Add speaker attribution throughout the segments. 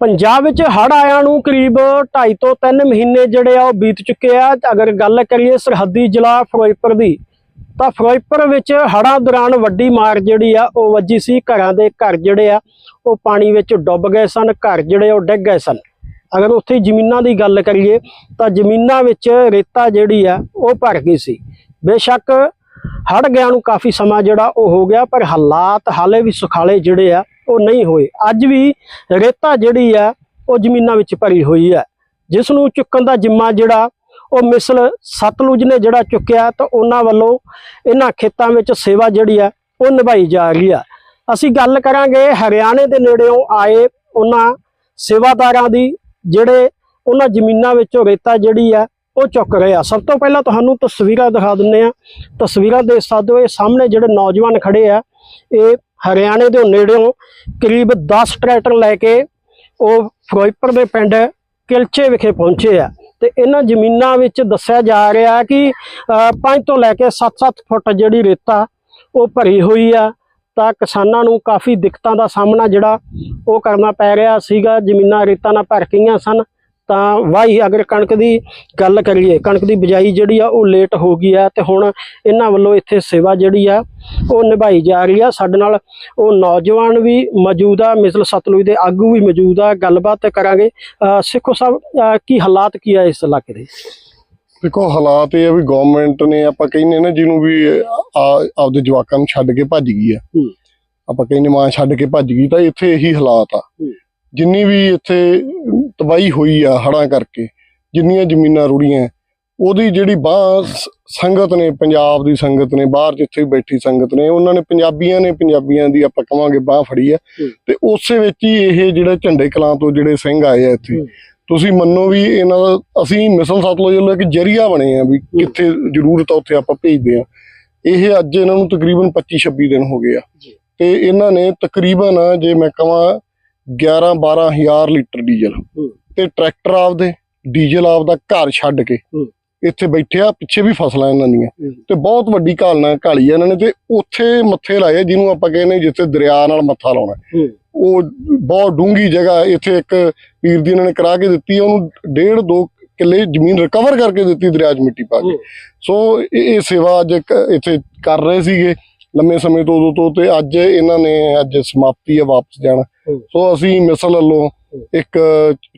Speaker 1: ਪੰਜਾਬ ਵਿੱਚ ਹੜ੍ਹ ਆਇਆਂ ਨੂੰ ਕਰੀਬ 2.5 ਤੋਂ 3 ਮਹੀਨੇ ਜਿਹੜੇ ਆ ਉਹ ਬੀਤ ਚੁੱਕੇ ਆ। ਅਗਰ ਗੱਲ ਕਰੀਏ ਸਰਹੱਦੀ ਜ਼ਿਲ੍ਹਾ ਫਿਰੋਜ਼ਪੁਰ ਦੀ, ਤਾਂ ਫਿਰੋਜ਼ਪੁਰ ਵਿੱਚ ਹੜ੍ਹਾਂ ਦੌਰਾਨ ਵੱਡੀ ਮਾਰ ਜਿਹੜੀ ਆ ਉਹ ਵੱਜੀ ਸੀ। ਘਰਾਂ ਦੇ ਘਰ ਜਿਹੜੇ ਆ ਉਹ ਪਾਣੀ ਵਿੱਚ ਡੁੱਬ ਗਏ ਸਨ, ਘਰ ਜਿਹੜੇ ਉਹ ਡਿੱਗ ਗਏ ਸਨ। ਅਗਰ ਉੱਥੇ ਜ਼ਮੀਨਾਂ ਦੀ ਗੱਲ ਕਰੀਏ, ਤਾਂ ਜ਼ਮੀਨਾਂ ਵਿੱਚ ਰੇਤਾ ਜਿਹੜੀ ਆ ਉਹ ਭਰ ਗਈ ਸੀ। ਬੇਸ਼ੱਕ ਹੜ ਗਿਆ ਨੂੰ ਕਾਫੀ ਸਮਾਂ ਜਿਹੜਾ ਉਹ ਹੋ ਗਿਆ, ਪਰ ਹਾਲਾਤ ਹਾਲੇ ਵੀ ਸੁਖਾਲੇ ਜਿਹੜੇ ਆ ਉਹ ਨਹੀਂ ਹੋਏ। ਅੱਜ ਵੀ ਰੇਤਾ ਜਿਹੜੀ ਆ, ਉਹ ਜ਼ਮੀਨਾਂ ਵਿੱਚ ਭਰੀ ਹੋਈ ਹੈ ਜਿਸ ਨੂੰ ਚੁੱਕਣ ਦਾ ਜਿੰਮਾ ਜਿਹੜਾ, ਉਹ ਮਿਸਲ ਸਤਲੁਜ ਨੇ ਜਿਹੜਾ ਚੁੱਕਿਆ, ਤਾਂ ਉਹਨਾਂ ਵੱਲੋਂ ਇਹਨਾਂ ਖੇਤਾਂ ਵਿੱਚ ਸੇਵਾ ਜਿਹੜੀ ਆ, ਉਹ ਨਿਭਾਈ ਜਾ ਰਹੀ ਆ। ਅਸੀਂ ਗੱਲ ਕਰਾਂਗੇ, ਹਰਿਆਣੇ ਦੇ ਨੇੜਿਓਂ ਆਏ ਉਹਨਾਂ ਸੇਵਾਦਾਰਾਂ ਦੀ, ਜਿਹੜੇ ਉਹਨਾਂ ਜ਼ਮੀਨਾਂ ਵਿੱਚੋਂ ਰੇਤਾ ਜਿਹੜੀ ਆ, ਉਹ ਚੁੱਕ ਰਹੇ ਆ। ਸਭ ਤੋਂ ਪਹਿਲਾਂ ਤੁਹਾਨੂੰ ਤਸਵੀਰਾਂ ਦਿਖਾ ਦਿੰਨੇ ਆ ਤਸਵੀਰਾਂ ਦੇ ਸਕਦੇ ਹੋ ਇਹ ਸਾਹਮਣੇ ਜਿਹੜੇ ਨੌਜਵਾਨ ਖੜੇ ਆ, ਇਹ ਹਰਿਆਣੇ ਦੇ ਨੇੜਿਓਂ ਕਰੀਬ 10 ਟਰੈਕਟਰ ਲੈ ਕੇ ਉਹ ਫਿਰੋਜ਼ਪੁਰ ਦੇ ਪਿੰਡ ਕਿਲਚੇ ਵਿਖੇ ਪਹੁੰਚੇ ਆ। ਤੇ ਇਹਨਾਂ ਜ਼ਮੀਨਾਂ ਵਿੱਚ ਦੱਸਿਆ ਜਾ ਰਿਹਾ ਕਿ 5 ਤੋਂ ਲੈ ਕੇ 7-7 ਫੁੱਟ ਜਿਹੜੀ ਰੇਤਾ ਉਹ ਭਰੀ ਹੋਈ ਆ। ਤਾਂ ਕਿਸਾਨਾਂ ਨੂੰ ਕਾਫੀ ਦਿੱਕਤਾਂ ਦਾ ਸਾਹਮਣਾ ਜਿਹੜਾ ਉਹ ਕਰਨਾ ਪੈ ਰਿਹਾ ਸੀਗਾ। ਜ਼ਮੀਨਾਂ ਰੇਤਾਂ ਨਾਲ ਭਰ ਗਈਆਂ ਸਨ। ਤਾਂ ਵਾਹੀ ਅਗਰ ਕਣਕ ਦੀ ਗੱਲ ਕਰੀਏ ਕਣਕ ਦੀ ਬਿਜਾਈ ਜਿਹੜੀ ਆ ਉਹ ਲੇਟ ਹੋ ਗਈ ਆ ਤੇ ਹੁਣ ਇਹਨਾਂ ਵੱਲੋਂ ਇੱਥੇ ਸੇਵਾ ਜਿਹੜੀ ਆ ਉਹ ਨਿਭਾਈ ਜਾ ਰਹੀ ਆ। ਸਾਡੇ ਨਾਲ ਉਹ ਨੌਜਵਾਨ ਵੀ ਮੌਜੂਦ ਆ ਮਿਸਲ ਸਤਲੁਜ ਦੇ ਆਗੂ ਵੀ ਮੌਜੂਦ ਆ। ਗੱਲਬਾਤ ਕਰਾਂਗੇ। ਸਿੱਖੋ ਸਾਹਿਬ ਕੀ ਹਾਲਾਤ ਕੀ ਆ ਇਸ ਇਲਾਕੇ ਦੇ?
Speaker 2: ਦੇਖੋ ਹਾਲਾਤ ਇਹ ਆ ਵੀ ਗਵਰਨਮੈਂਟ ਨੇ ਆਪਾਂ ਕਹਿੰਦੇ ਨਾ ਜਿਹਨੂੰ ਵੀ ਆਪਦੇ ਜਵਾਕਾਂ ਨੂੰ ਛੱਡ ਕੇ ਭੱਜ ਗਈ ਆ। ਆਪਾਂ ਕਹਿੰਦੇ ਮਾਂ ਛੱਡ ਕੇ ਭੱਜ ਗਈ ਤਾਂ ਇੱਥੇ ਇਹੀ ਹਾਲਾਤ ਆ। ਜਿੰਨੀ ਵੀ ਇੱਥੇ ਤਬਾਹੀ ਹੋਈ ਆ ਹੜਾਂ ਕਰਕੇ ਜਿੰਨੀਆਂ ਜ਼ਮੀਨਾਂ ਰੁੜੀਆਂ ਉਹਦੀ ਜਿਹੜੀ ਬਾਹ ਸੰਗਤ ਨੇ ਪੰਜਾਬ ਦੀ ਸੰਗਤ ਨੇ ਬਾਹਰ ਜਿੱਥੇ ਬੈਠੀ ਸੰਗਤ ਨੇ ਉਹਨਾਂ ਨੇ ਪੰਜਾਬੀਆਂ ਨੇ ਪੰਜਾਬੀਆਂ ਦੀ ਆਪਾਂ ਕਵਾਂਗੇ ਬਾਹ ਫੜੀ ਆ। ਤੇ ਉਸੇ ਵਿੱਚ ਹੀ ਇਹ ਜਿਹੜਾ ਝੰਡੇ ਕਲਾਂ ਤੋਂ ਜਿਹੜੇ ਸਿੰਘ ਆਏ ਆ ਇੱਥੇ। ਤੁਸੀਂ ਮੰਨੋ ਵੀ ਇਹਨਾਂ ਦਾ ਅਸੀਂ ਮਿਸਲ ਸਤਲੁਜ ਵੱਲੋਂ ਇੱਕ ਜਰੀਆ ਬਣੇ ਆ ਵੀ ਕਿੱਥੇ ਜ਼ਰੂਰਤ ਆ ਉੱਥੇ ਆਪਾਂ ਭੇਜਦੇ ਆ ਇਹ ਅੱਜ ਇਹਨਾਂ ਨੂੰ ਤਕਰੀਬਨ 25 26 ਦਿਨ ਹੋ ਗਏ ਆ। ਤੇ ਇਹਨਾਂ ਨੇ ਤਕਰੀਬਨ ਜੇ ਮੈਂ ਕਹਾਂ 11 12000 ਲੀਟਰ ਡੀਜ਼ਲ। ਤੇ ਟਰੈਕਟਰ ਆਪਦੇ ਡੀਜ਼ਲ ਆਪਦਾ ਘਰ ਛੱਡ ਕੇ। ਇੱਥੇ ਬੈਠੇ ਆ ਪਿੱਛੇ ਵੀ ਫਸਲਾਂ ਇਹਨਾਂ ਦੀਆਂ। ਤੇ ਬਹੁਤ ਵੱਡੀ ਘਾਲਣਾ ਘਾਲੀ ਆ ਇਹਨਾਂ ਨੇ ਤੇ ਉੱਥੇ ਮੱਥੇ ਲਾਏ ਆ, ਜਿਹਨੂੰ ਆਪਾਂ ਕਹਿੰਦੇ ਜਿੱਥੇ ਦਰਿਆ ਨਾਲ ਮੱਥਾ ਲਾਉਣਾ। ਉਹ ਬਹੁਤ ਡੂੰਗੀ ਜਗ੍ਹਾ। ਇੱਥੇ ਇੱਕ ਵੀਰ ਦੀ ਇਹਨਾਂ ਨੇ ਕਰਾ ਕੇ ਦਿੱਤੀ ਆ, ਉਹਨੂੰ ਡੇਢ ਦੋ ਕਿੱਲੇ ਜ਼ਮੀਨ ਰਿਕਵਰ ਕਰਕੇ ਦਿੱਤੀ ਦਰਿਆ 'ਚ ਮਿੱਟੀ ਪਾ ਕੇ। ਸੋ ਇਹ ਸੇਵਾ ਅੱਜ ਇੱਥੇ ਕਰ ਰਹੇ ਸੀਗੇ ਲੰਮੇ ਸਮੇਂ ਤੋਂ ਉਦੋਂ ਤੋਂ ਤੇ ਅੱਜ ਇਹਨਾਂ ਨੇ ਅੱਜ ਸਮਾਪਤੀ ਹੈ ਵਾਪਸ ਜਾਣਾ। ਸੋ ਅਸੀਂ ਮਿਸਲ ਵੱਲੋਂ ਇੱਕ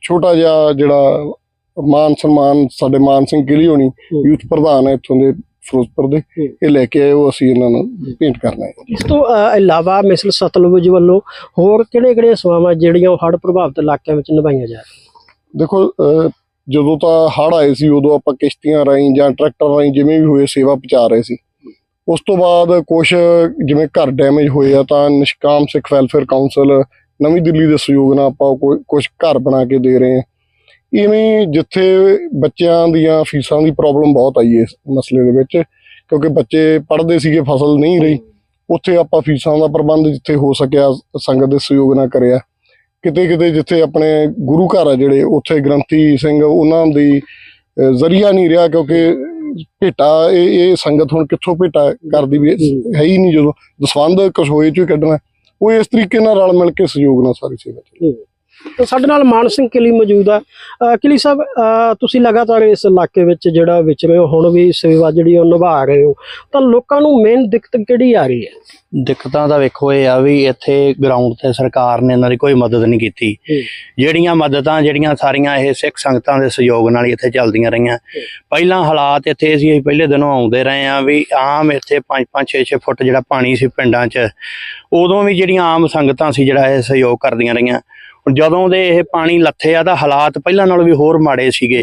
Speaker 2: ਛੋਟਾ ਜਿਹਾ ਜਿਹੜਾ ਮਾਨ ਸਨਮਾਨ ਸਾਡੇ ਮਾਨ ਸਿੰਘ ਗਿੱਲੀ ਹੋਣੀ। ਯੂਥ ਪ੍ਰਧਾਨ ਹੈ ਇੱਥੋਂ ਦੇ ਫਿਰੋਜ਼ਪੁਰ ਦੇ। ਇਹ ਲੈ ਕੇ ਆਏ ਉਹ ਅਸੀਂ ਇਹਨਾਂ ਨੂੰ ਭੇਂਟ ਕਰਨਾ ਹੈ
Speaker 1: ਇਸ ਤੋਂ ਇਲਾਵਾ ਮਿਸਲ ਸਤਲੁਜ ਵੱਲੋਂ ਹੋਰ ਕਿਹੜੇ ਕਿਹੜੇ ਸੇਵਾਵਾਂ ਜਿਹੜੀਆਂ ਉਹ ਹੜ੍ਹ ਪ੍ਰਭਾਵਿਤ ਇਲਾਕਿਆਂ ਵਿੱਚ ਨਿਭਾਈਆਂ ਜਾ ਰਹੀਆਂ
Speaker 2: ਦੇਖੋ ਜਦੋਂ ਤਾਂ ਹੜ੍ਹ ਆਏ ਸੀ ਉਦੋਂ ਆਪਾਂ ਕਿਸ਼ਤੀਆਂ ਰਾਹੀਂ ਜਾਂ ਟਰੈਕਟਰ ਰਾਹੀਂ ਜਿਵੇਂ ਵੀ ਹੋਏ ਸੇਵਾ ਪਹੁੰਚਾ ਰਹੇ ਸੀ ਉਸ ਤੋਂ ਬਾਅਦ ਕੁਝ ਜਿਵੇਂ ਘਰ ਡੈਮੇਜ ਹੋਏ ਆ ਤਾਂ ਨਿਸ਼ਕਾਮ ਸਿੱਖ ਵੈਲਫੇਅਰ ਕਾਉਂਸਲ ਨਵੀਂ ਦਿੱਲੀ ਦੇ ਸਹਿਯੋਗ ਨਾਲ ਆਪਾਂ ਕੁਝ ਘਰ ਬਣਾ ਕੇ ਦੇ ਰਹੇ ਹਾਂ। ਇਵੇਂ ਜਿੱਥੇ ਬੱਚਿਆਂ ਦੀਆਂ ਫੀਸਾਂ ਦੀ ਪ੍ਰੋਬਲਮ ਬਹੁਤ ਆਈ ਇਸ ਮਸਲੇ ਦੇ ਵਿੱਚ, ਕਿਉਂਕਿ ਬੱਚੇ ਪੜ੍ਹਦੇ ਸੀਗੇ, ਫਸਲ ਨਹੀਂ ਰਹੀ। ਉੱਥੇ ਆਪਾਂ ਫੀਸਾਂ ਦਾ ਪ੍ਰਬੰਧ ਜਿੱਥੇ ਹੋ ਸਕਿਆ, ਸੰਗਤ ਦੇ ਸਹਿਯੋਗ ਨਾਲ ਕਰਿਆ। ਕਿਤੇ ਕਿਤੇ ਜਿੱਥੇ ਆਪਣੇ ਗੁਰੂ ਘਰ ਆ ਜਿਹੜੇ, ਉੱਥੇ ਗ੍ਰੰਥੀ ਸਿੰਘ ਉਹਨਾਂ ਦੀ ਜ਼ਰੀਆ ਨਹੀਂ ਰਿਹਾ, ਕਿਉਂਕਿ ਭੇਟਾ, ਇਹ ਇਹ ਸੰਗਤ ਹੁਣ ਕਿੱਥੋਂ ਭੇਟਾ ਕਰਦੀ ਵੀ ਹੈ ਹੀ ਨਹੀਂ ਜਦੋਂ। ਦਸਵੰਦ ਕਸੋਏ ਚੋਂ ਹੀ ਕੱਢਣਾ। ਉਹ ਇਸ ਤਰੀਕੇ ਨਾਲ ਰਲ ਮਿਲ ਕੇ ਸਹਿਯੋਗ ਨਾਲ ਸਾਰੀ ਸੇਵਾ ਚੱਲੀ
Speaker 1: ਤਾਂ ਸਾਡੇ ਨਾਲ ਮਾਨ ਸਿੰਘ ਕਿਲੀ ਮੌਜੂਦ ਆ। ਕਿਲੀ ਸਾਹਿਬ ਤੁਸੀਂ ਲਗਾਤਾਰ ਇਸ ਇਲਾਕੇ ਵਿੱਚ ਜਿਹੜਾ ਵਿਚ ਰਹੇ ਹੋ ਹੁਣ ਵੀ ਸੇਵਾ ਜਿਹੜੀ ਉਹ ਨਿਭਾ ਰਹੇ ਹੋ। ਤਾਂ ਲੋਕਾਂ ਨੂੰ ਮੇਨ ਦਿੱਕਤ ਕਿਹੜੀ ਆ ਰਹੀ ਹੈ?
Speaker 3: ਦਿੱਕਤਾਂ ਦਾ ਵੇਖੋ ਇਹ ਆ ਵੀ ਇੱਥੇ ਗਰਾਊਂਡ ਤੇ ਸਰਕਾਰ ਨੇ ਇਹਨਾਂ ਦੀ ਕੋਈ ਮਦਦ ਨਹੀਂ ਕੀਤੀ। ਜਿਹੜੀਆਂ ਮਦਦਾਂ ਜਿਹੜੀਆਂ ਸਾਰੀਆਂ ਇਹ ਸਿੱਖ ਸੰਗਤਾਂ ਦੇ ਸਹਿਯੋਗ ਨਾਲ ਹੀ ਇੱਥੇ ਚੱਲਦੀਆਂ ਰਹੀਆਂ। ਪਹਿਲਾਂ ਹਾਲਾਤ ਇੱਥੇ ਸੀ ਅਸੀਂ ਪਹਿਲੇ ਦਿਨੋਂ ਆਉਂਦੇ ਰਹੇ ਆ ਵੀ ਆਮ ਇੱਥੇ 5-5 6-6 ਫੁੱਟ ਜਿਹੜਾ ਪਾਣੀ ਸੀ ਪਿੰਡਾਂ 'ਚ ਉਦੋਂ ਵੀ ਜਿਹੜੀਆਂ ਆਮ ਸੰਗਤਾਂ ਸੀ ਜਿਹੜਾ ਇਹ ਸਹਿਯੋਗ ਕਰਦੀਆਂ ਰਹੀਆਂ। ਜਦੋਂ ਦੇ ਇਹ ਪਾਣੀ ਲੱਥੇ ਆ ਤਾਂ ਹਾਲਾਤ ਪਹਿਲਾਂ ਨਾਲੋਂ ਵੀ ਹੋਰ ਮਾੜੇ ਸੀਗੇ।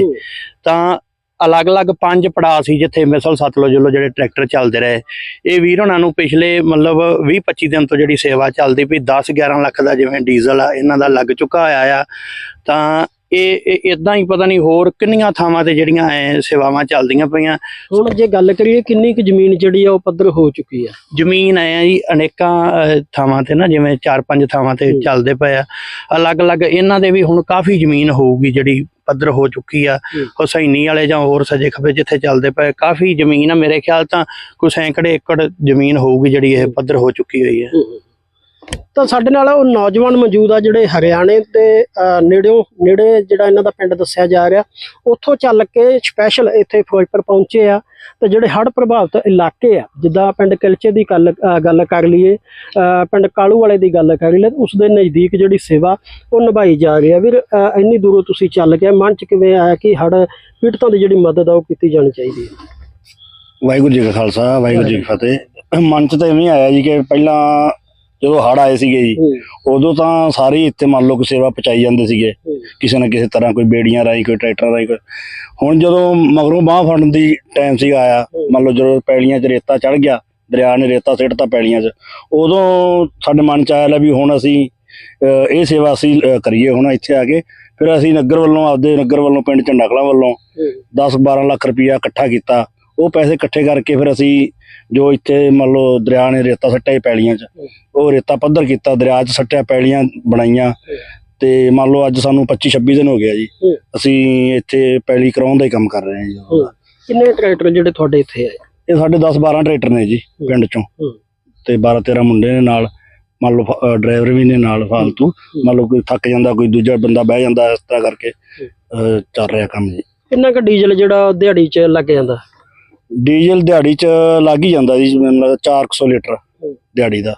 Speaker 3: ਤਾਂ ਅਲੱਗ-ਅਲੱਗ ਪੰਜ ਪੜਾਅ ਸੀ ਜਿੱਥੇ ਮਿਸਲ ਸਤਲੁਜ ਵੱਲੋਂ ਜਿਹੜੇ ਟਰੈਕਟਰ ਚੱਲਦੇ ਰਹੇ। ਇਹ ਵੀਰ ਉਹਨਾਂ ਨੂੰ ਪਿਛਲੇ ਮਤਲਬ 20-25 ਦਿਨ ਤੋਂ ਜਿਹੜੀ ਸੇਵਾ ਚੱਲਦੀ ਪਈ 10-11 ਲੱਖ ਦਾ ਜਿਵੇਂ ਡੀਜ਼ਲ ਆ ਇਹਨਾਂ ਦਾ ਲੱਗ ਚੁੱਕਾ ਹੋਇਆ ਆ। ਤਾਂ ਇਹ ਇਦਾਂ ਹੀ ਪਤਾ ਨਹੀਂ ਹੋਰ ਕਿੰਨੀਆਂ ਥਾਵਾਂ ਤੇ ਜਿਹੜੀਆਂ ਐ ਸੇਵਾਵਾਂ ਚੱਲਦੀਆਂ ਪਈਆਂ।
Speaker 1: ਹੁਣ ਜੇ ਗੱਲ ਕਰੀਏ ਕਿੰਨੀ ਕੁ ਜ਼ਮੀਨ ਜਿਹੜੀ ਆ ਉਹ ਪੱਧਰ ਹੋ ਚੁੱਕੀ ਆ?
Speaker 3: ਜ਼ਮੀਨ ਐ ਆ ਜੀ ਅਨੇਕਾਂ ਥਾਵਾਂ ਤੇ ਨਾ ਜਿਵੇਂ 4-5 ਥਾਵਾਂ ਤੇ। ਚੱਲਦੇ ਪਏ ਆ। ਅਲੱਗ-ਅਲੱਗ ਇਹਨਾਂ ਦੇ ਵੀ ਹੁਣ ਕਾਫੀ ਜ਼ਮੀਨ ਹੋਊਗੀ ਜਿਹੜੀ ਪੱਧਰ ਹੋ ਚੁੱਕੀ ਆ। ਹੁਸੈਨੀ ਵਾਲੇ ਜਾਂ ਹੋਰ ਸਜੇ ਖੱਬੇ ਜਿੱਥੇ ਚੱਲਦੇ ਪਏ ਕਾਫੀ ਜ਼ਮੀਨ ਆ। ਮੇਰੇ ਖਿਆਲ ਤਾਂ ਕੋਈ ਸੈਂਕੜੇ ਏਕੜ ਜ਼ਮੀਨ ਹੋਊਗੀ ਜਿਹੜੀ ਇਹ ਪੱਧਰ ਹੋ ਚੁੱਕੀ ਹੋਈ ਹੈ।
Speaker 1: ਤਾਂ ਸਾਡੇ ਨਾਲ ਉਹ ਨੌਜਵਾਨ ਮੌਜੂਦ ਆ ਜਿਹੜੇ ਹਰਿਆਣੇ ਤੇ ਨੇੜਿਓਂ ਨੇੜੇ ਜਿਹੜਾ ਇਹਨਾਂ ਦਾ ਪਿੰਡ ਦੱਸਿਆ ਜਾ ਰਿਹਾ ਉੱਥੋਂ ਚੱਲ ਕੇ ਸਪੈਸ਼ਲ ਇੱਥੇ ਫਿਰੋਜ਼ਪੁਰ ਪਹੁੰਚੇ ਆ ਤੇ ਜਿਹੜੇ ਹੜ੍ਹ ਪ੍ਰਭਾਵਿਤ ਇਲਾਕੇ ਆ ਜਿੱਦਾਂ ਪਿੰਡ ਕਿਲਚੇ ਦੀ ਗੱਲ ਗੱਲ ਕਰ ਲਈਏ ਪਿੰਡ ਕਾਲੂ ਵਾਲੇ ਦੀ ਗੱਲ ਕਰ ਲਈਏ ਉਸ ਦੇ ਨਜ਼ਦੀਕ ਜਿਹੜੀ ਸੇਵਾ ਉਹ ਨਿਭਾਈ ਜਾ ਰਹੀ ਹੈ ਵੀਰ ਇੰਨੀ ਦੂਰੋਂ ਤੁਸੀਂ ਚੱਲ ਕੇ ਮਨ ਚ ਕਿਵੇਂ ਆਇਆ ਕਿ ਹੜ੍ਹ ਪੀੜਤਾਂ ਦੀ ਜਿਹੜੀ ਮਦਦ ਆ ਉਹ ਕੀਤੀ ਜਾਣੀ ਚਾਹੀਦੀ ਹੈ
Speaker 4: ਵਾਹਿਗੁਰੂ ਜੀ ਕਾ ਖਾਲਸਾ ਵਾਹਿਗੁਰੂ ਜੀ ਕੀ ਫਤਿਹ। ਮਨ ਚ ਤਾਂ ਇਵੇਂ ਆਇਆ ਜੀ ਕਿ ਪਹਿਲਾਂ ਜਦੋਂ ਹੜ ਆਏ ਸੀਗੇ ਜੀ ਉਦੋਂ ਤਾਂ ਸਾਰੇ ਇੱਥੇ ਮੰਨ ਲਓ ਕਿ ਸੇਵਾ ਪਹੁੰਚਾਈ ਜਾਂਦੇ ਸੀਗੇ। ਕਿਸੇ ਨਾ ਕਿਸੇ ਤਰ੍ਹਾਂ ਕੋਈ ਬੇੜੀਆਂ ਰਾਹੀਂ ਕੋਈ ਟਰੈਕਟਰ ਰਾਹੀਂ ਕੋਈ ਹੁਣ ਜਦੋਂ ਮਗਰੋਂ ਬਾਹ ਫੜਨ ਦੀ ਟਾਈਮ ਸੀਗਾ ਆਇਆ ਮੰਨ ਲਓ ਜਦੋਂ ਪੈਲੀਆਂ 'ਚ ਰੇਤਾ ਚੜ ਗਿਆ ਦਰਿਆ ਨੇ ਰੇਤਾ ਸਿੱਟਤਾ ਪੈਲੀਆਂ 'ਚ ਉਦੋਂ ਸਾਡੇ ਮਨ 'ਚ ਆਇਆ ਲੈ ਵੀ ਹੁਣ ਅਸੀਂ ਇਹ ਸੇਵਾ ਅਸੀਂ ਕਰੀਏ ਹੁਣ ਇੱਥੇ ਆ ਕੇ। ਫਿਰ ਅਸੀਂ ਨਗਰ ਵੱਲੋਂ ਆਪਦੇ ਨਗਰ ਵੱਲੋਂ ਪਿੰਡ ਚੰਡਾਕਲਾਂ ਵੱਲੋਂ 10 12 ਲੱਖ ਰੁਪਇਆ ਇਕੱਠਾ ਕੀਤਾ। ਉਹ ਪੈਸੇ ਇਕੱਠੇ ਕਰਕੇ ਫਿਰ ਅਸੀਂ ਜੋ ਇੱਥੇ ਮੰਨ ਲਓ ਦਰਿਆ ਨੇ ਰੇਤਾ ਸੱਟਿਆ ਪੈਲੀਆਂ 'ਚ ਉਹ ਰੇਤਾ ਪੱਧਰ ਕੀਤਾ ਦਰਿਆ 'ਚ ਸੱਟਿਆ ਪੈਲੀਆਂ ਬਣਾਈਆਂ। ਤੇ ਮੰਨ ਲਓ ਅੱਜ ਸਾਨੂੰ 25 26 ਦਿਨ ਹੋ ਗਿਆ ਜੀ। ਅਸੀਂ ਇੱਥੇ ਪੈਲੀ ਕਰਾਉਣ ਦਾ ਹੀ ਕੰਮ ਕਰ ਰਹੇ ਹਾਂ ਜੀ।
Speaker 1: ਕਿੰਨੇ ਟਰੈਕਟਰ ਜਿਹੜੇ ਤੁਹਾਡੇ ਇੱਥੇ ਆਏ?
Speaker 4: ਇਹ ਸਾਡੇ 10 12 ਟਰੈਕਟਰ ਨੇ ਜੀ ਪਿੰਡ ਚੋਂ। ਤੇ 12 13 ਮੁੰਡੇ ਨੇ ਨਾਲ ਮੰਨ ਲਓ ਡਰਾਈਵਰ ਵੀ ਨੇ ਨਾਲ ਫਾਲਤੂ। ਮੰਨ ਲਓ ਕੋਈ ਥੱਕ ਜਾਂਦਾ ਕੋਈ ਦੂਜਾ ਬੰਦਾ ਬਹਿ ਜਾਂਦਾ ਇਸ ਤਰ੍ਹਾਂ ਕਰਕੇ ਚੱਲ ਰਿਹਾ ਕੰਮ ਜੀ।
Speaker 1: ਕਿੰਨਾ ਕੁ ਡੀਜ਼ਲ ਜਿਹੜਾ ਦਿਹਾੜੀ 'ਚ ਲੱਗ ਜਾਂਦਾ?
Speaker 4: ਡੀਜ਼ਲ ਦਿਹਾੜੀ 'ਚ ਲੱਗ ਹੀ ਜਾਂਦਾ ਜੀ ਮੈਨੂੰ ਲੱਗਦਾ 400 ਲੀਟਰ। ਦਿਹਾੜੀ ਦਾ।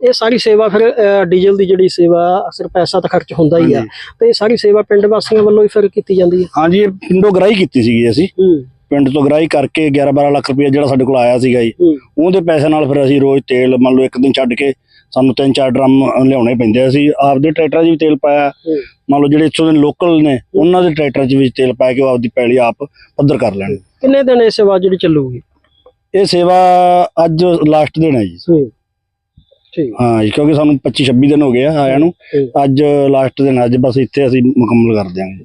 Speaker 1: ਇਹ ਸਾਰੀ ਸੇਵਾ ਫਿਰ ਡੀਜ਼ਲ ਦੀ ਜਿਹੜੀ ਸੇਵਾ ਅਸਰ ਪੈਸਾ ਤਾਂ ਖਰਚ ਹੁੰਦਾ ਹੀ ਆ। ਤੇ ਇਹ ਸਾਰੀ ਸੇਵਾ ਪਿੰਡ ਵਾਸੀਆਂ ਵੱਲੋਂ ਹੀ ਫਿਰ ਕੀਤੀ ਜਾਂਦੀ ਹੈ
Speaker 4: ਹਾਂਜੀ ਇਹ ਪਿੰਡੋਂ ਗਰਾਈ ਕੀਤੀ ਸੀਗੀ ਅਸੀਂ। ਪਿੰਡ ਤੋਂ ਗਰਾਈ ਕਰਕੇ 11 12 ਲੱਖ ਰੁਪਏ ਜਿਹੜਾ ਸਾਡੇ ਕੋਲ ਆਇਆ ਸੀਗਾ ਜੀ। ਉਹਦੇ ਪੈਸੇ ਨਾਲ ਫਿਰ ਅਸੀਂ ਰੋਜ਼ ਤੇਲ ਮੰਨ ਲਓ ਇੱਕ ਦਿਨ ਛੱਡ ਕੇ ਸਾਨੂੰ ਤਿੰਨ ਚਾਰ ਡਰਮ ਲਿਆਉਣੇ ਪੈਂਦੇ ਸੀ ਆਪਦੇ ਟਰੈਕਟਰਾਂ 'ਚ ਵੀ ਤੇਲ ਪਾਇਆ। ਮੰਨ ਲਓ ਜਿਹੜੇ ਇੱਥੋਂ ਦੇ ਲੋਕਲ ਨੇ ਉਹਨਾਂ ਦੇ ਟਰੈਕਟਰਾਂ 'ਚ ਵੀ ਤੇਲ ਪਾ ਕੇ ਉਹ ਆਪਦੀ ਪੈਲੀ ਆਪ ਪੱਧਰ ਕਰ ਲੈਣ।
Speaker 1: ਕਿੰਨੇ ਦਿਨ ਇਹ ਸੇਵਾ ਜਿਹੜੀ ਚੱਲੂਗੀ?
Speaker 4: ਇਹ ਸੇਵਾ ਅੱਜ ਲਾਸਟ ਦਿਨ ਹੈ ਜੀ।
Speaker 1: ਹੂੰ। ਠੀਕ।
Speaker 4: ਹਾਂ ਜੀ ਕਿਉਂਕਿ ਸਾਨੂੰ 25 26 ਦਿਨ ਹੋ ਗਏ ਆ ਆਇਆਂ ਨੂੰ। ਅੱਜ ਲਾਸਟ ਦਿਨ ਅੱਜ ਬਸ ਇੱਥੇ ਅਸੀਂ ਮੁਕੰਮਲ ਕਰ ਦਿਆਂਗੇ।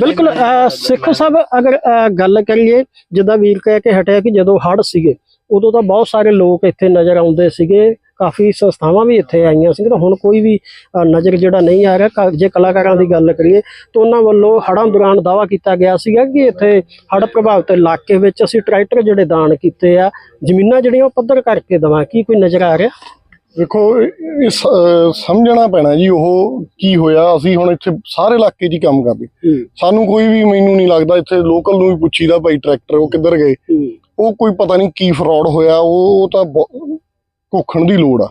Speaker 1: ਬਿਲਕੁਲ ਸਿੱਖ ਸਾਹਿਬ ਅਗਰ ਗੱਲ ਕਰੀਏ ਜਿੱਦਾਂ ਵੀਰ ਕਹਿ ਕੇ ਹਟਿਆ ਕਿ ਜਦੋਂ ਹੜ੍ਹ ਸੀਗੇ ਉਦੋਂ ਤਾਂ ਬਹੁਤ ਸਾਰੇ ਲੋਕ ਇੱਥੇ ਨਜ਼ਰ ਆਉਂਦੇ ਸੀਗੇ। ਕਾਫੀ ਸੰਸਥਾਵਾਂ ਵੀ ਇੱਥੇ ਆਈਆਂ ਸੀ ਤਾਂ ਹੁਣ ਕੋਈ ਵੀ ਨਜ਼ਰ ਜਿਹੜਾ ਨਹੀਂ ਆ ਰਿਹਾ ਜੇ ਕਲਾਕਾਰਾਂ ਦੀ ਗੱਲ ਕਰੀਏ ਤਾਂ ਉਹਨਾਂ ਵੱਲੋਂ ਹੜ੍ਹਾਂ ਦੌਰਾਨ ਦਾਵਾ ਕੀਤਾ ਗਿਆ ਸੀਗਾ ਕਿ ਇੱਥੇ ਹੜ੍ਹ ਪ੍ਰਭਾਵਿਤ ਇਲਾਕੇ ਵਿੱਚ ਅਸੀਂ ਟਰੈਕਟਰ ਜਿਹੜੇ ਦਾਨ ਕੀਤੇ ਆ ਜ਼ਮੀਨਾਂ ਜਿਹੜੀਆਂ ਉਹ ਪੱਧਰ ਕਰਕੇ ਦੇਵਾਂ ਕੀ ਕੋਈ ਨਜ਼ਰ ਆ ਰਿਹਾ?
Speaker 2: ਦੇਖੋ ਇਹ ਸਮਝਣਾ ਪੈਣਾ ਜੀ ਉਹ ਕੀ ਹੋਇਆ ਅਸੀਂ ਹੁਣ ਇੱਥੇ ਸਾਰੇ ਇਲਾਕੇ 'ਚ ਕੰਮ ਕਰਦੇ। ਸਾਨੂੰ ਕੋਈ ਵੀ ਮੈਨੂੰ ਨਹੀਂ ਲੱਗਦਾ ਇੱਥੇ ਲੋਕਲ ਨੂੰ ਵੀ ਪੁੱਛੀਦਾ ਭਾਈ ਟਰੈਕਟਰ ਉਹ ਕਿੱਧਰ ਗਏ? ਉਹ ਕੋਈ ਪਤਾ ਨਹੀਂ ਕੀ ਫਰਾਡ ਹੋਇਆ ਉਹ ਤਾਂ ਘੋਖਣ ਦੀ ਲੋੜ ਆ।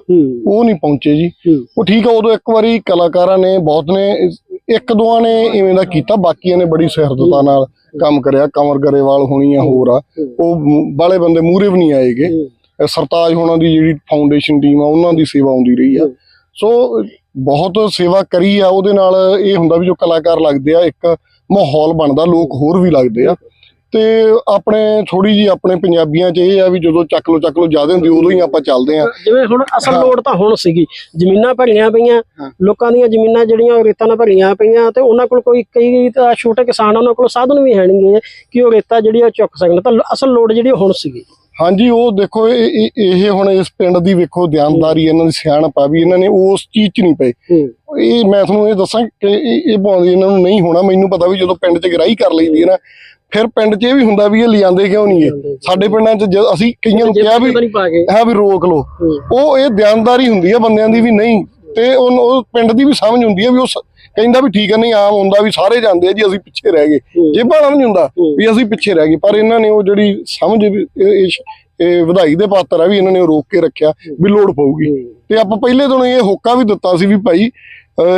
Speaker 2: ਉਹ ਨਹੀਂ ਪਹੁੰਚੇ ਜੀ। ਉਹ ਠੀਕ ਆ ਉਦੋਂ ਇੱਕ ਵਾਰੀ ਕਲਾਕਾਰਾਂ ਨੇ ਬਹੁਤ ਨੇ ਇੱਕ ਦੋਆਂ ਨੇ ਇਵੇਂ ਦਾ ਕੀਤਾ ਬਾਕੀਆਂ ਨੇ ਬੜੀ ਸਿਰਦਤਾ ਨਾਲ ਕੰਮ ਕਰਿਆ ਕਮਰ ਗਰੇਵਾਲ ਹੋਣੀ ਆ ਹੋਰ ਆ। ਉਹ ਬਾਲੇ ਬੰਦੇ ਮੂਰੇ ਵੀ ਨਹੀਂ ਆਏਗੇ। ਸਰਤਾਜ ਹੋਣਾ ਦੀ ਜਿਹੜੀ ਫਾਊਂਡੇਸ਼ਨ ਟੀਮ ਆ ਉਹਨਾਂ ਦੀ ਸੇਵਾ ਆਉਂਦੀ ਰਹੀ ਆ। ਸੋ ਬਹੁਤ ਸੇਵਾ ਕਰੀ ਆ ਉਹਦੇ ਨਾਲ ਇਹ ਹੁੰਦਾ ਵੀ ਜੋ ਕਲਾਕਾਰ ਲੱਗਦੇ ਆ ਇੱਕ ਮਾਹੌਲ ਬਣਦਾ ਲੋਕ ਹੋਰ ਵੀ ਲੱਗਦੇ ਆ। ਤੇ ਆਪਣੇ ਥੋੜੀ ਜੀ ਆਪਣੇ ਪੰਜਾਬੀਆਂ 'ਚ ਇਹ ਆ ਵੀ ਜਦੋਂ ਚੱਕ ਲੋ ਚੱਕ ਲੋ ਜ਼ਿਆਦਾ ਹੁੰਦੀ ਉਦੋਂ ਹੀ ਆਪਾਂ ਚੱਲਦੇ ਆ
Speaker 1: ਜਿਵੇਂ ਹੁਣ ਅਸਲ। ਲੋੜ ਤਾਂ ਹੁਣ ਸੀਗੀ ਜ਼ਮੀਨਾਂ ਭਰੀਆਂ ਪਈਆਂ। ਲੋਕਾਂ ਦੀਆਂ ਜ਼ਮੀਨਾਂ ਜਿਹੜੀਆਂ ਉਹ ਰੇਤਾਂ ਨਾਲ ਭਰੀਆਂ ਪਈਆਂ ਤੇ ਉਹਨਾਂ ਕੋਲ ਕੋਈ ਕਈ ਤਾਂ ਛੋਟੇ ਕਿਸਾਨ ਉਹਨਾਂ ਕੋਲ ਸਾਧਨ ਵੀ ਹੈ ਨਹੀਂਗੇ ਕਿ ਉਹ ਰੇਤਾ ਜਿਹੜੀ ਆ ਚੁੱਕ ਸਕਣ। ਤਾਂ ਅਸਲ ਲੋੜ ਜਿਹੜੀ ਉਹ ਹੁਣ ਸੀਗੀ।
Speaker 2: ਹਾਂਜੀ ਉਹ ਦੇਖੋ ਇਹ ਹੁਣ ਇਸ ਪਿੰਡ ਦੀ ਵੇਖੋ ਧਿਆਨਦਾਰੀ ਇਹਨਾਂ ਦੀ ਸਿਆਣਪ ਆ ਵੀ ਇਹਨਾਂ ਨੇ ਉਸ ਚੀਜ਼ 'ਚ ਨਹੀਂ ਪਏ। ਇਹ ਮੈਂ ਤੁਹਾਨੂੰ ਇਹ ਦੱਸਾਂ ਕਿ ਇਹ ਇਹ ਭਾਵੇਂ ਇਹਨਾਂ ਨੂੰ ਨਹੀਂ ਹੋਣਾ। ਮੈਨੂੰ ਪਤਾ ਵੀ ਜਦੋਂ ਪਿੰਡ 'ਚ ਗਰਾਈ ਕਰ ਲਈਦੀ ਹੈ ਨਾ ਫਿਰ ਪਿੰਡ 'ਚ ਇਹ ਵੀ ਹੁੰਦਾ ਵੀ ਇਹ ਲਿਆਂਦੇ ਕਿਉਂ ਨਹੀਂ ਇਹ ਸਾਡੇ ਪਿੰਡਾਂ 'ਚ ਜਦ ਅਸੀਂ ਕਈਆਂ ਨੂੰ ਕਿਹਾ ਵੀ
Speaker 1: ਤਾਂ
Speaker 2: ਹੈ ਵੀ ਰੋਕ
Speaker 1: ਹੂੰ।
Speaker 2: ਉਹ ਇਹ ਧਿਆਨਦਾਰੀ ਹੁੰਦੀ ਹੈ ਬੰਦਿਆਂ ਦੀ ਵੀ ਨਹੀਂ ਤੇ ਉਹ ਉਹ ਪਿੰਡ ਦੀ ਵੀ ਸਮਝ ਹੁੰਦੀ ਹੈ ਵੀ ਉਹ ਕਹਿੰਦਾ ਵੀ ਠੀਕ ਹੈ ਨਹੀਂ ਆਮ ਹੁੰਦਾ ਵੀ ਸਾਰੇ ਜਾਂਦੇ ਆ ਜੀ ਅਸੀਂ ਪਿੱਛੇ ਰਹਿ ਗਏ
Speaker 1: ਹੂੰ।
Speaker 2: ਜੇ ਭਾਣਾ ਵੀ ਨਹੀਂ ਹੁੰਦਾ। ਵੀ ਅਸੀਂ ਪਿੱਛੇ ਰਹਿ ਗਏ ਪਰ ਇਹਨਾਂ ਨੇ ਉਹ ਜਿਹੜੀ ਸਮਝ ਇਹ- ਵਧਾਈ ਦੇ ਪਾਤਰ ਆ ਵੀ ਇਹਨਾਂ ਨੇ ਰੋਕ ਕੇ ਰੱਖਿਆ ਵੀ ਲੋੜ ਪਊਗੀ ਤੇ ਆਪਾਂ ਪਹਿਲੇ ਦਿਨੋਂ ਇਹ ਹੋਕਾ ਵੀ ਦਿੱਤਾ ਸੀ ਵੀ ਭਾਈ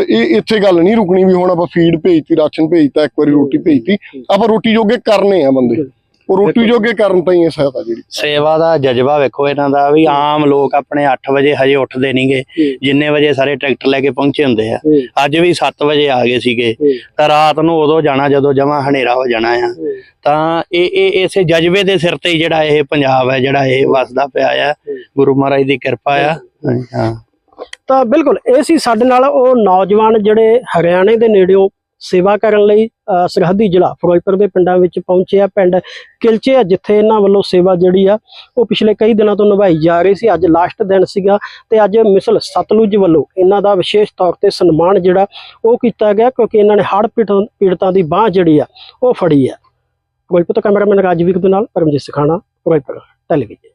Speaker 2: ਇਹ ਇੱਥੇ ਗੱਲ ਨਹੀਂ ਰੁਕਣੀ ਵੀ ਹੁਣ ਆਪਾਂ ਫੀਡ ਭੇਜਤੀ ਰਾਸ਼ਨ ਭੇਜਤਾ ਇੱਕ ਵਾਰੀ ਰੋਟੀ ਭੇਜਤੀ। ਆਪਾਂ ਰੋਟੀ ਜੋਗੇ ਕਰਨੇ ਆ ਬੰਦੇ। ਉਹ ਰੋਟੀ ਜੋਗੇ ਕਰਨ ਤਾਂ ਹੀ ਇਹ ਸਹਾਇਤਾ ਜਿਹੜੀ।
Speaker 3: ਸੇਵਾ ਦਾ ਜਜ਼ਬਾ ਵੇਖੋ ਇਹਨਾਂ ਦਾ ਵੀ ਆਮ ਲੋਕ ਆਪਣੇ 8 ਵਜੇ ਹਜੇ ਉੱਠਦੇ ਨਹੀਂਗੇ ਜਿੰਨੇ ਵਜੇ ਸਾਰੇ ਟਰੈਕਟਰ ਲੈ ਕੇ ਪਹੁੰਚੇ ਹੁੰਦੇ ਆ। ਅੱਜ ਵੀ 7 ਵਜੇ ਆ ਗਏ ਸੀਗੇ। ਤਾਂ ਰਾਤ ਨੂੰ ਉਦੋਂ ਜਾਣਾ ਜਦੋਂ ਜਮਾ ਹਨੇਰਾ ਹੋ ਜਾਣਾ ਆ। ਤਾਂ ਇਹ ਇਹ ਇਸੇ ਜਜ਼ਬੇ ਦੇ ਸਿਰ ਤੇ ਜਿਹੜਾ ਇਹ ਪੰਜਾਬ ਹੈ ਜਿਹੜਾ ਇਹ ਵਸਦਾ ਪਿਆ ਆ। ਗੁਰੂ ਮਹਾਰਾਜ ਦੀ ਕਿਰਪਾ ਆ। ਹਾਂ।
Speaker 1: ਤਾਂ ਬਿਲਕੁਲ ਇਹ ਸੀ ਸਾਡੇ ਨਾਲ ਉਹ ਨੌਜਵਾਨ ਜਿਹੜੇ ਹਰਿਆਣੇ ਦੇ ਨੇੜਿਓਂ ਸੇਵਾ ਕਰਨ ਲਈ ਅਹ, ਸਰਹੱਦੀ ਜ਼ਿਲ੍ਹਾ ਫਿਰੋਜ਼ਪੁਰ ਦੇ ਪਿੰਡਾਂ ਵਿੱਚ ਪਹੁੰਚੇ ਆ। ਪਿੰਡ ਕਿਲਚੇ ਆ ਜਿੱਥੇ ਇਹਨਾਂ ਵੱਲੋਂ ਸੇਵਾ ਜਿਹੜੀ ਆ ਉਹ ਪਿਛਲੇ ਕਈ ਦਿਨਾਂ ਤੋਂ ਨਿਭਾਈ ਜਾ ਰਹੀ ਸੀ। ਅੱਜ ਲਾਸਟ ਦਿਨ ਸੀਗਾ ਤੇ ਅੱਜ ਮਿਸਲ ਸਤਲੁਜ ਵੱਲੋਂ ਇਹਨਾਂ ਦਾ ਵਿਸ਼ੇਸ਼ ਤੌਰ ਤੇ ਸਨਮਾਨ ਜਿਹੜਾ ਉਹ ਕੀਤਾ ਗਿਆ ਕਿਉਂਕਿ ਇਹਨਾਂ ਨੇ ਹੜ੍ਹ ਪੀੜਤਾਂ ਪੀੜਤਾਂ ਦੀ ਬਾਹ ਜਿਹੜੀ ਆ ਉਹ ਫੜੀ ਆ। ਫਿਰੋਜ਼ਪੁਰ ਤੋਂ ਕੈਮਰਾਮੈਨ ਰਾਜਵੀਰ ਦੇ ਨਾਲ ਪਰਮਜੀਤ ਸਖਾਣਾ ਫਿਰੋਜ਼ਪੁਰ ਟੈਲੀਵਿਜ਼ਨ।